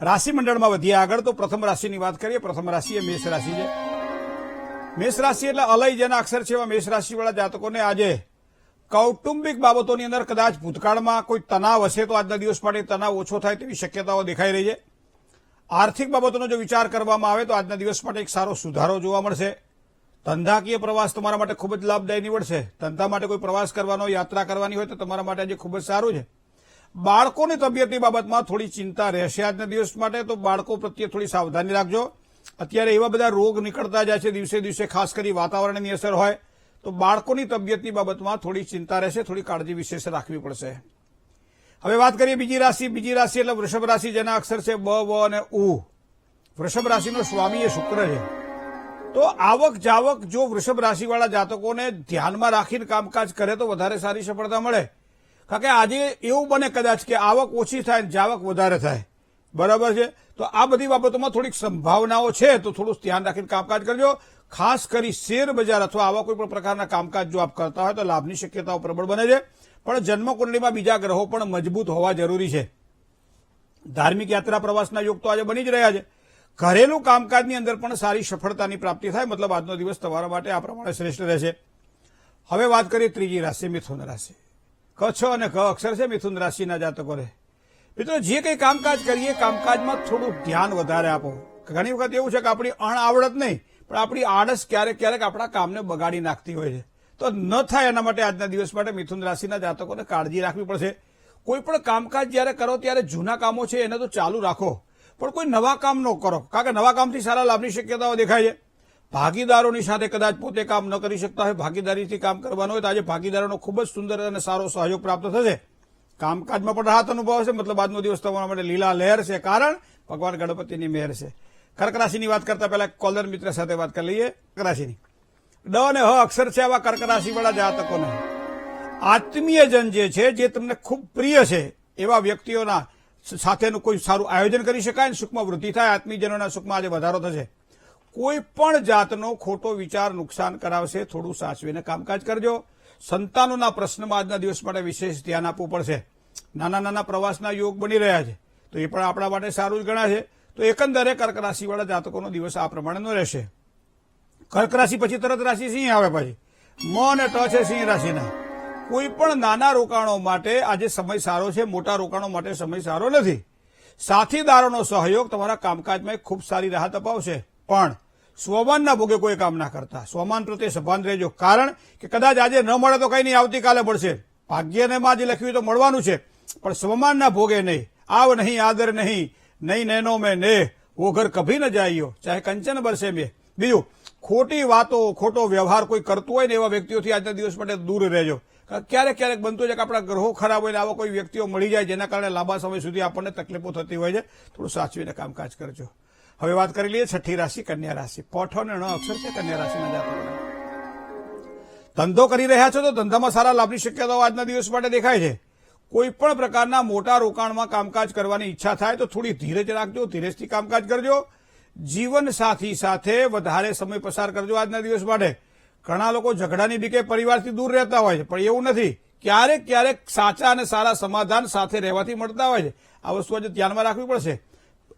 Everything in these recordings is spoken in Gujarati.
રાશિ મંડળમાં વધીએ આગળ, તો પ્રથમ રાશિની વાત કરીએ. પ્રથમ રાશિ એ મેષ રાશિ છે. મેષ રાશિ એટલે અલય, જેના અક્ષર છે એવા મેષ રાશિવાળા જાતકોને આજે કૌટુંબિક બાબતોની અંદર કદાચ ભૂતકાળમાં કોઈ તણાવ હશે, તો આજના દિવસ માટે તણાવ ઓછો થાય તેવી શક્યતાઓ દેખાઈ રહી છે. આર્થિક બાબતોનો જો વિચાર કરવામાં આવે, તો આજના દિવસ માટે એક સારો સુધારો જોવા મળશે. ધંધાકીય પ્રવાસ તમારા માટે ખૂબ જ લાભદાયી નીવડશે. ધંધા માટે કોઈ પ્રવાસ કરવાનો, યાત્રા કરવાની હોય, તો તમારા માટે આજે ખૂબ જ સારું છે. બાળકોની તબિયતની બાબતમાં થોડી ચિંતા રહેશે આજના દિવસ માટે, તો બાળકો પ્રત્યે થોડી સાવધાની રાખજો. અત્યારે એવા બધા રોગ નીકળતા જાય છે, દિવસે દિવસે ખાસ કરી વાતાવરણની અસર હોય, તો બાળકોની તબિયતની બાબતમાં થોડી ચિંતા રહેશે, થોડી કાળજી વિશેષ રાખવી પડશે. હવે વાત કરીએ બીજી રાશિ. બીજી રાશિ એટલે વૃષભ રાશિ, જેના અક્ષર છે બ, વ અને ઉ. વૃષભ રાશિનો સ્વામી એ શુક્ર છે. તો આવક જાવક જો વૃષભ રાશિવાળા જાતકોને ધ્યાનમાં રાખીને કામકાજ કરે, તો વધારે સારી સફળતા મળે. કારણ કે આજે એવું બને કદાચ કે આવક ઓછી થાય જાવક વધારે થાય. બરાબર છે? તો આ બધી બાબતોમાં થોડીક સંભાવનાઓ છે, તો થોડું ધ્યાન રાખીને કામકાજ કરજો. ખાસ કરી શેર બજાર અથવા આવા કોઈ પણ પ્રકારના કામકાજ જો આપ કરતા હોય તો લાભની શક્યતાઓ પ્રબળ બને છે. પણ જન્મકુંડળીમાં બીજા ગ્રહો પણ મજબૂત હોવા જરૂરી છે. ધાર્મિક યાત્રા પ્રવાસના યોગ તો આજે બની જ રહ્યા છે. ઘરેલું કામકાજની અંદર પણ સારી સફળતાની પ્રાપ્તિ થાય, મતલબ આજનો દિવસ તમારા માટે આ પ્રમાણે શ્રેષ્ઠ રહેશે. હવે વાત કરીએ ત્રીજી રાશિ, મિથુન રાશિ. ક છ અને ક અક્ષર છે મિથુન રાશિના જાતકોને. મિત્રો, જે કંઈ કામકાજ કરીએ, કામકાજમાં થોડું ધ્યાન વધારે આપો. ઘણી વખત એવું છે કે આપણી અણઆવડત નહીં, પણ આપણી આળસ ક્યારેક ક્યારેક આપણા કામને બગાડી નાખતી હોય છે. તો ન થાય એના માટે આજના દિવસ માટે મિથુન રાશિના જાતકોને કાળજી રાખવી પડશે. કોઈ પણ કામકાજ જ્યારે કરો ત્યારે જૂના કામો છે એને તો ચાલુ રાખો. પણ કોઈ નવા કામ ન કરો. કારણ કે નવા કામથી સારા લાભની શક્યતાઓ દેખાય છે. ભાગીદારોની સાથે કદાચ પોતે કામ ન કરી શકતા હોય, ભાગીદારીથી કામ કરવાનું હોય તો આજે ભાગીદારોનો ખૂબ જ સુંદર અને સારો સહયોગ પ્રાપ્ત થશે. કામકાજમાં પણ રાહત અનુભવશે મતલબ આજનો દિવસ તમારા માટે લીલા લહેર છે, કારણ ભગવાન ગણપતિની મહેર છે. કર્ક રાશિની વાત કરતા પહેલા કોલર મિત્ર સાથે વાત કરી લઈએ. કર્ક રાશિની. ડ અને હ અક્ષર છે આવા કર્ક રાશિવાળા જાતકોને. આત્મીયજન જે છે, જે તમને ખૂબ પ્રિય છે, એવા વ્યક્તિઓના સાથેનું કોઈ સારું આયોજન કરી શકાય અને સુખમાં વૃદ્ધિ થાય, આત્મીયજનોના સુખમાં આજે વધારો થશે. કોઈ પણ જાતનો ખોટો વિચાર નુકસાન કરાવશે, થોડું સાચવીને કામકાજ કરજો. સંતાનોના પ્રશ્નમાં આજના દિવસ માટે વિશેષ ધ્યાન આપવું પડશે. નાના નાના પ્રવાસના યોગ બની રહ્યા છે. તો એ પણ આપણા માટે સારું જ ગણાશે તો એકંદરે કર્ક રાશિવાળા જાતકોનો દિવસ આ પ્રમાણેનો રહેશે. કર્ક રાશિ પછી તરત રાશિ સિંહ આવે પછી. મ અને ટ છે સિંહ રાશિના. કોઈ પણ નાના રોકાણો માટે આજે સમય સારો છે, મોટા રોકાણો માટે સમય સારો નથી. સાથીદારોનો સહયોગ તમારા કામકાજમાં ખૂબ સારી રાહત અપાવશે. પણ સ્વમાનના ભોગે કોઈ કામ ના કરતા. સ્વમાન પ્રત્યે સભાન રહેજો. કારણ કે કદાચ આજે ન મળે તો કઈ નહીં, આવતીકાલે મળશે. ભાગ્યને માં જે લખ્યું તો મળવાનું છે. પણ સ્વમાનના ભોગે નહીં. આવ નહીં, આદર નહીં. નહીં, નૈનો મેં ને. વો ઘર કભી ન જાઈયો ચાહે કંચન બરસે મેં. બીજું, ખોટી વાતો, ખોટો વ્યવહાર કોઈ કરતું હોય ને એવા વ્યક્તિઓથી આજના દિવસ માટે દૂર રહેજો. ક્યારેક ક્યારેક બનતું છે કે આપણા ગ્રહો ખરાબ હોય ને આવા કોઈ વ્યક્તિઓ મળી જાય જેના કારણે લાંબા સમય સુધી આપણને તકલીફો થતી હોય છે. થોડું સાચવીને કામકાજ કરજો. હવે વાત કરી લઈએ છઠ્ઠી રાશિ, કન્યા રાશિ. પોઠો અને ણ અક્ષર છે, કન્યા રાશિના જાતકોને. ધંધો કરી રહ્યા છો તો ધંધામાં સારા લાભની શક્યતાઓ આજના દિવસ માટે દેખાય છે. કોઈ પણ પ્રકારના મોટા રોકાણમાં કામકાજ કરવાની ઈચ્છા થાય તો થોડી ધીરજ રાખજો, ધીરજથી કામકાજ કરજો. જીવન સાથી સાથે વધારે સમય પસાર કરજો આજના દિવસ માટે. ઘણા લોકો ઝઘડાની બીકે પરિવારથી દૂર રહેતા હોય છે, પણ એવું નથી. ક્યારેક ક્યારેક સાચા અને સારા સમાધાન સાથે રહેવાથી મળતા હોય છે. આ વસ્તુ આજે ધ્યાનમાં રાખવી પડશે.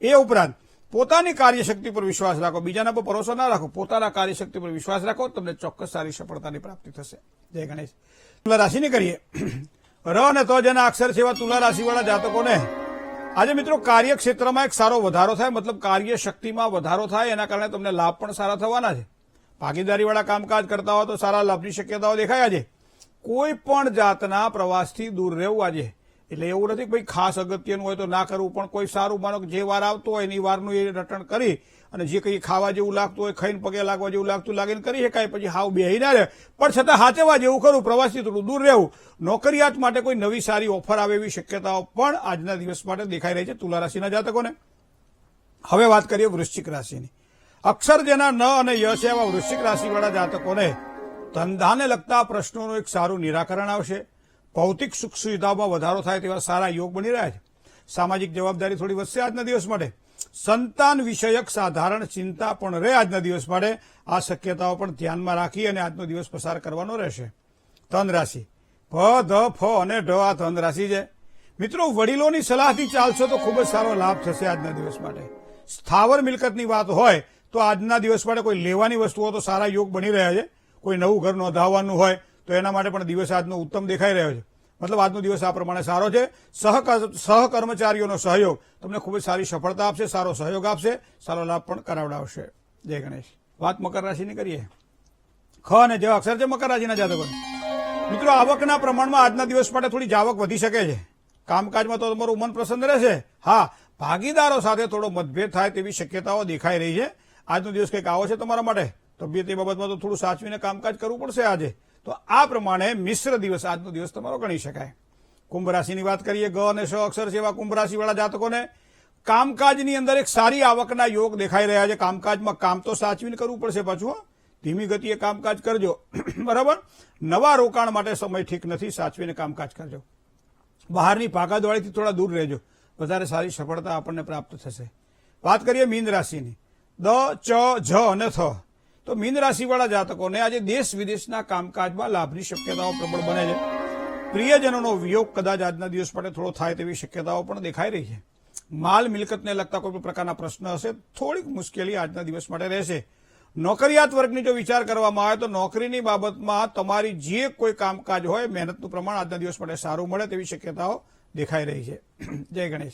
એ ઉપરાંત પોતાની કાર્યશક્તિ પર વિશ્વાસ રાખો, બીજાના પર ભરોસો ના રાખો, પોતાના કાર્યશક્તિ પર વિશ્વાસ રાખો, તમને ચોક્કસ સારી સફળતાની પ્રાપ્તિ થશે. જય ગણેશ. તુલા રાશિની કરીએ. ર અને તો જેના અક્ષર છે તુલા રાશિવાળા જાતકોને આજે મિત્રો કાર્યક્ષેત્રમાં એક સારો વધારો થાય, મતલબ કાર્યશક્તિમાં વધારો થાય, એના કારણે તમને લાભ પણ સારા થવાના છે. ભાગીદારીવાળા કામકાજ કરતા હોય તો સારા લાભની શક્યતાઓ દેખાય આજે. કોઈ પણ જાતના પ્રવાસથી દૂર રહેવું આજે એટલે એવું નથી ભાઈ ખાસ અગત્યનું હોય તો ના કરવું, પણ કોઈ સારું માનો જે વાર આવતો હોય એની વારનું એ રટણ કરી અને જે કંઈ ખાવા જેવું લાગતું હોય, ખાઈને પગે લાગવા જેવું લાગતું લાગીને કરી શકાય, પછી હાવ બેહી ના રહે. પણ છતાં હાચવા જેવું ખરું, પ્રવાસથી થોડું દૂર રહેવું. નોકરિયાત માટે કોઈ નવી સારી ઓફર આવે એવી શક્યતાઓ પણ આજના દિવસ માટે દેખાઈ રહી છે તુલા રાશિના જાતકોને. હવે વાત કરીએ વૃશ્ચિક રાશિની. અક્ષર જેના ન અને યશ એવા વૃશ્ચિક રાશિવાળા જાતકોને ધંધાને લગતા પ્રશ્નોનું એક સારું નિરાકરણ આવશે. ભૌતિક સુખ સુવિધાઓમાં વધારો થાય તેવા સારા યોગ બની રહ્યા છે. સામાજિક જવાબદારી થોડી વધશે આજના દિવસ માટે. સંતાન વિષયક સાધારણ ચિંતા પણ રહે આજના દિવસ માટે. આ શક્યતાઓ પણ ધ્યાનમાં રાખી અને આજનો દિવસ પસાર કરવાનો રહેશે. ધન રાશિ ભ, ધ, ફ અને ઢ આ ધન રાશિ છે. મિત્રો, વડીલોની સલાહથી ચાલશો તો ખૂબ જ સારો લાભ થશે આજના દિવસ માટે. સ્થાવર મિલકતની વાત હોય તો આજના દિવસ માટે કોઈ લેવાની વસ્તુઓ તો સારા યોગ બની રહ્યા છે. કોઈ નવું ઘર નોંધાવવાનું હોય તો એના માટે પણ દિવસ આજનો ઉત્તમ દેખાઈ રહ્યો છે. મતલબ આજનો દિવસ આ પ્રમાણે સારો છે. સહ સહકર્મચારીઓનો સહયોગ તમને ખૂબ જ સારી સફળતા આપશે, સારો સહયોગ આપશે, સારો લાભ પણ કરાવડાવશે. જય ગણેશ. વાત મકર રાશિની કરીએ. ખ અને જે અક્ષર છે મકર રાશિના જાતકોની. મિત્રો, આવકના પ્રમાણમાં આજના દિવસ માટે થોડી જાવક વધી શકે છે. કામકાજમાં તો તમારું મન પ્રસન્ન રહેશે. હા, ભાગીદારો સાથે થોડો મતભેદ થાય તેવી શક્યતાઓ દેખાઈ રહી છે. આજનો દિવસ કંઈક આવો છે તમારા માટે? તબિયત એ બાબતમાં તો થોડું સાચવીને કામકાજ કરવું પડશે આજે. તો આ પ્રમાણે મિશ્ર દિવસ, આજનો દિવસ તમારો ગણી શકાય. કુંભ રાશિની વાત કરીએ ગ અને શ અક્ષર જેવા કુંભ રાશિવાળા જાતકોને કામકાજની અંદર એક સારી આવકના યોગ દેખાઈ રહ્યા છે. કામકાજમાં કામ તો સાચવીને કરવું પડશે પાછું ધીમી ગતિએ કામકાજ કરજો. બરાબર? નવા રોકાણ માટે સમય ઠીક નથી, સાચવીને કામકાજ કરજો. બહારની ભાગાદોડીથી થોડા દૂર રહેજો. વધારે સારી સફળતા આપણને પ્રાપ્ત થશે. વાત કરીએ મીન રાશિની. દ, ચ, જ અને થ. તો મીન રાશિવાળા જાતકોને આજે દેશ વિદેશના કામકાજમાં લાભની શક્યતાઓ પ્રબળ બને છે. પ્રિયજનોનો વિયોગ કદાચ આજના દિવસ માટે થોડો થાય તેવી શક્યતાઓ પણ દેખાઈ રહી છે. માલ મિલકતને લગતા કોઈ પ્રકારના પ્રશ્ન હશે, થોડીક મુશ્કેલી આજના દિવસ માટે રહેશે. નોકરિયાત વર્ગની જો વિચાર કરવામાં આવે તો નોકરીની બાબતમાં તમારી જે કોઈ કામકાજ હોય, મહેનતનું પ્રમાણ આજના દિવસ માટે સારું મળે તેવી શક્યતાઓ દેખાઈ રહી છે. જય ગણેશ.